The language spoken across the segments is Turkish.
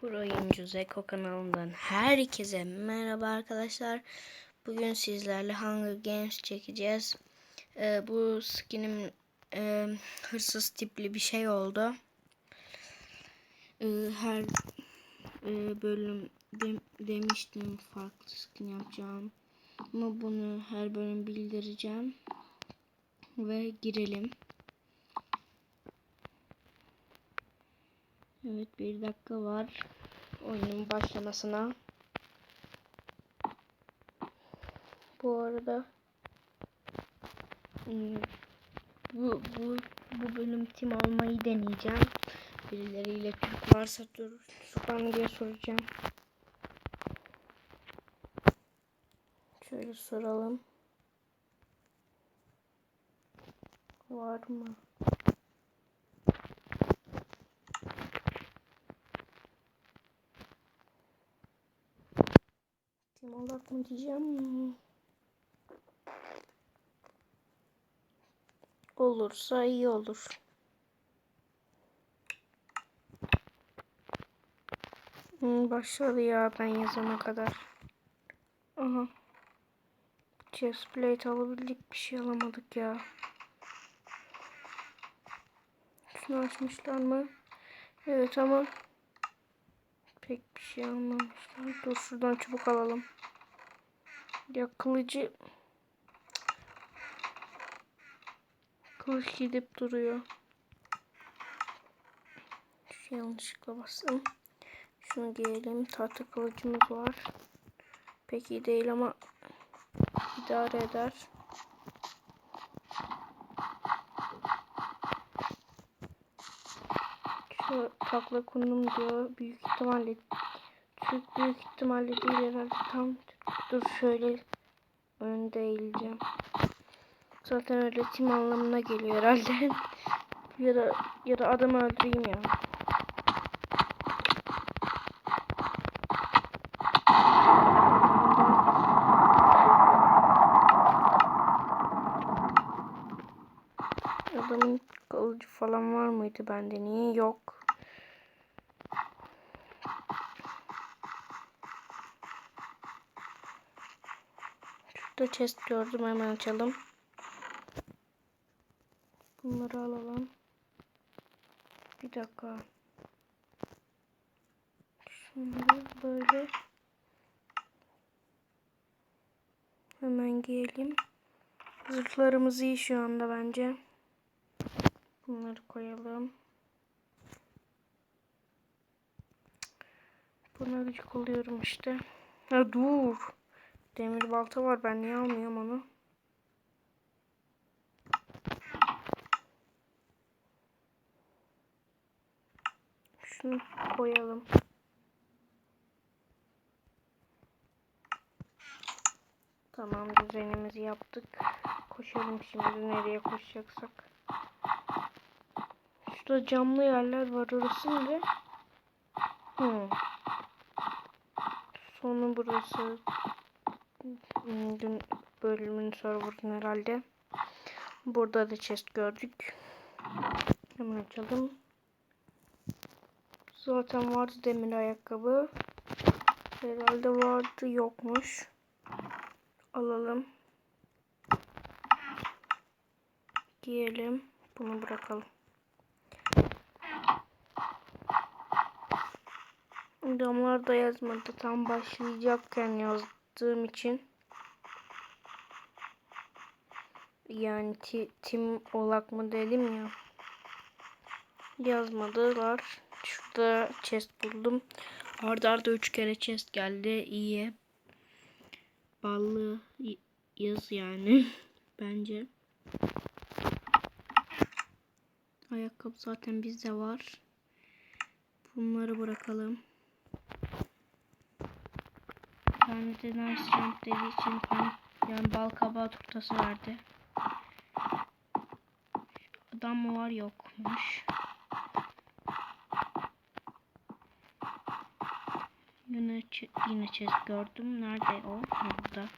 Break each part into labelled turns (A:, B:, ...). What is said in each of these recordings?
A: Pro Oyuncu Zeko kanalından herkese merhaba arkadaşlar. Bugün sizlerle Hunger Games çekeceğiz. Ee, bu skinim e, hırsız tipli bir şey oldu. Ee, her e, bölüm de- demiştim farklı skin yapacağım. Ama bunu her bölüm bildireceğim. Ve girelim. Evet bir dakika var oyunun başlamasına. Bu arada hmm, bu bu bu bölüm tim almayı deneyeceğim. Birileriyle Türk varsa dur Süpan diye soracağım. Şöyle soralım. Var mı? Olarak mı diyeceğim? Olursa iyi olur. Hmm, başladı ya ben yazana kadar. Aha. Chest plate alabildik bir şey alamadık ya. Şunu açmışlar mı? Evet ama pek bir şey almamışlar. Dur şuradan çubuk alalım. Ya kılıcı kılıç gidip duruyor. Şu yanlışlıkla bastım. Şunu giyelim. Tahta kılıcımız var. Pek iyi değil ama idare eder. Şu takla kundum diyor. Büyük ihtimalle Türk büyük ihtimalle değil herhalde. Tam dur şöyle önde eğileceğim. Zaten öyle tim anlamına geliyor herhalde. ya da ya da adamı öldüreyim ya. Adamın kılıcı falan var mıydı bende? Niye yok? Şurada chest gördüm hemen açalım. Bunları alalım. Bir dakika. Şunları böyle hemen giyelim. Zırhlarımız iyi şu anda bence. Bunları koyalım. Buna gıcık oluyorum işte. Ha dur. Demir balta var. Ben niye almıyorum onu? Şunu koyalım. Tamam düzenimizi yaptık. Koşalım şimdi nereye koşacaksak. Şurada camlı yerler var. Orası ne? Hmm. Sonu burası. Dün bölümün server'ın herhalde. Burada da chest gördük. Hemen açalım. Zaten vardı demir ayakkabı. Herhalde vardı yokmuş. Alalım. Giyelim. Bunu bırakalım. Damlar da yazmadı. Tam başlayacakken yazdığım için. Yani ti- tim olak mı dedim ya. Yazmadılar. Şurada chest buldum. Arda arda üç kere chest geldi. İyi. Ballı yaz yani. Bence. Ayakkabı zaten bizde var. Bunları bırakalım. Ben de nice jump dediği için ben yani bal kabağı turtası verdi. Adam mı var yokmuş. Yine, yine chest gördüm. Nerede o? Burada.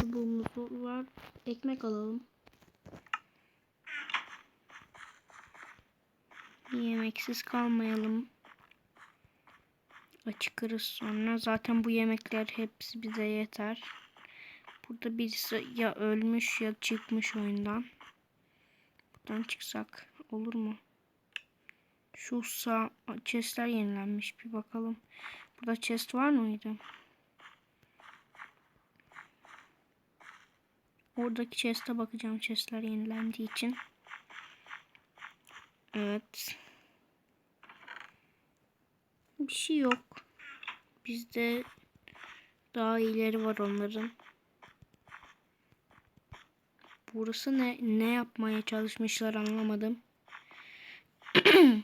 A: Çubuğumuz var. Ekmek alalım. Yemeksiz kalmayalım. Açıkırız sonra. Zaten bu yemekler hepsi bize yeter. Burada birisi ya ölmüş ya çıkmış oyundan. Buradan çıksak olur mu? Şu sağ chestler yenilenmiş bir bakalım. Burada chest var mıydı? Oradaki chest'e bakacağım chestler yenilendiği için. Evet. Bir şey yok. Bizde daha iyileri var onların. Burası ne ne yapmaya çalışmışlar anlamadım.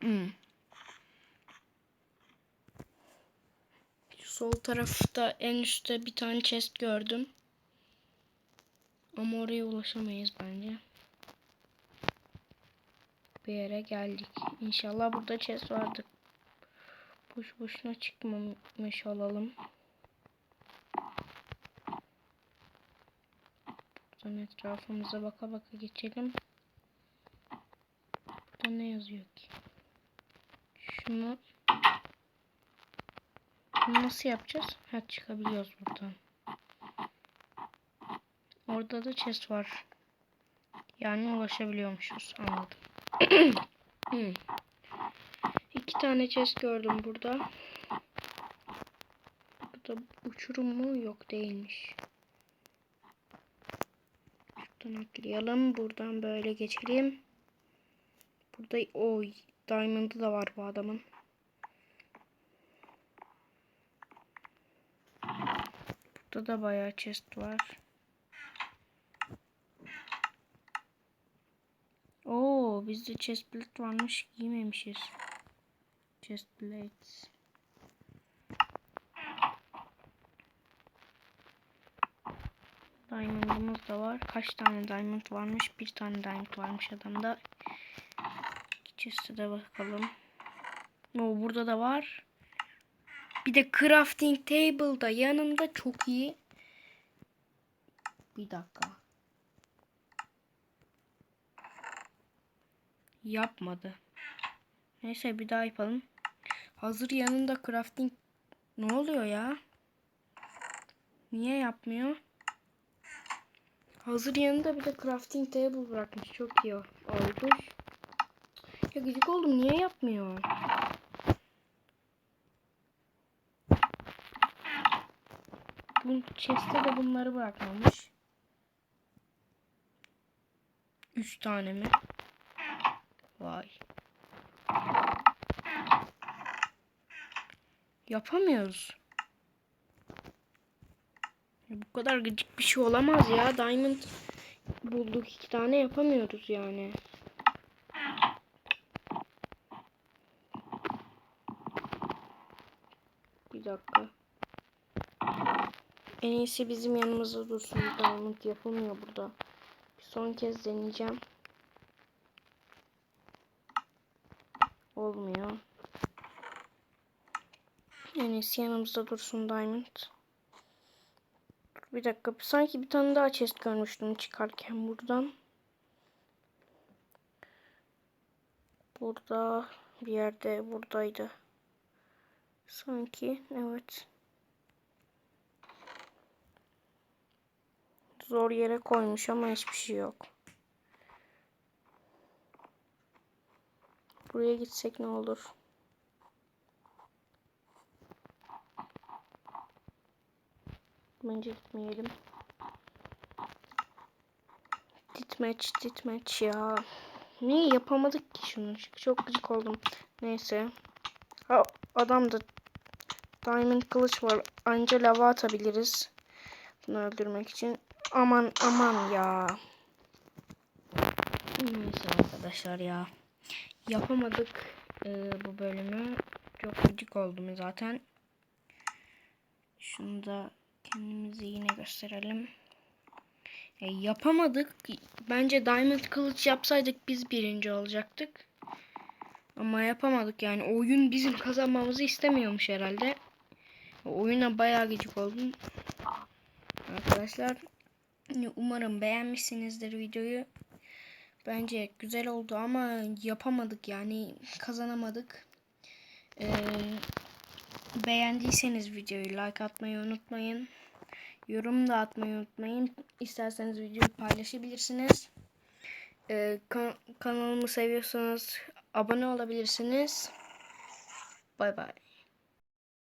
A: Hmm. Sol tarafta en üstte bir tane chest gördüm. Ama oraya ulaşamayız bence. Bir yere geldik. İnşallah burada chest vardır. Boş boşuna çıkmamış olalım. Buradan etrafımıza baka baka geçelim. Burada ne yazıyor ki? Şunu nasıl yapacağız? Ha çıkabiliyoruz buradan. Orada da chest var. Yani ulaşabiliyormuşuz. Anladım. hmm. İki tane chest gördüm burada. Burada uçurum mu? Yok değilmiş. Şuradan atlayalım. Buradan böyle geçelim. Burada o diamond'ı da var bu adamın. Burada da bayağı chest var. Oo, bizde chest plate varmış, giymemişiz. Chest plates. Diamond'ımız da var. Kaç tane diamond varmış? Bir tane diamond varmış adamda. Chest'e de bakalım. Oo, burada da var. Bir de crafting table da yanında çok iyi. Bir dakika. Yapmadı. Neyse bir daha yapalım. Hazır yanında crafting ne oluyor ya? Niye yapmıyor? Hazır yanında bir de crafting table bırakmış. Çok iyi oldu. Ya gıcık oldum. Niye yapmıyor? Bu chest'te de bunları bırakmamış. Üç tane mi? Vay. Yapamıyoruz. Ya bu kadar gıcık bir şey olamaz ya. Diamond bulduk iki tane yapamıyoruz yani. Bir dakika. En iyisi bizim yanımızda dursun. Diamond yapılmıyor burada. Bir son kez deneyeceğim. Olmuyor. En iyisi yanımızda dursun Diamond. Bir dakika. Sanki bir tane daha chest görmüştüm çıkarken buradan. Burada bir yerde buradaydı. Sanki evet. Zor yere koymuş ama hiçbir şey yok. Buraya gitsek ne olur? Bence gitmeyelim. Ditmeç, ditmeç ya. Niye yapamadık ki şunu? Çok gıcık oldum. Neyse. Ha, adamda diamond kılıç var. Anca lava atabiliriz. Bunu öldürmek için. Aman aman ya. Neyse arkadaşlar ya. Yapamadık e, bu bölümü. Çok gıcık oldum zaten. Şunu da kendimizi yine gösterelim. E, yapamadık. Bence Diamond kılıç yapsaydık biz birinci olacaktık. Ama yapamadık yani. Oyun bizim kazanmamızı istemiyormuş herhalde. Oyuna bayağı gıcık oldum. Arkadaşlar umarım beğenmişsinizdir videoyu. Bence güzel oldu ama yapamadık yani kazanamadık. Ee, beğendiyseniz videoyu like atmayı unutmayın. Yorum da atmayı unutmayın. İsterseniz videoyu paylaşabilirsiniz. Ee, kan- kanalımı seviyorsanız abone olabilirsiniz. Bay bay.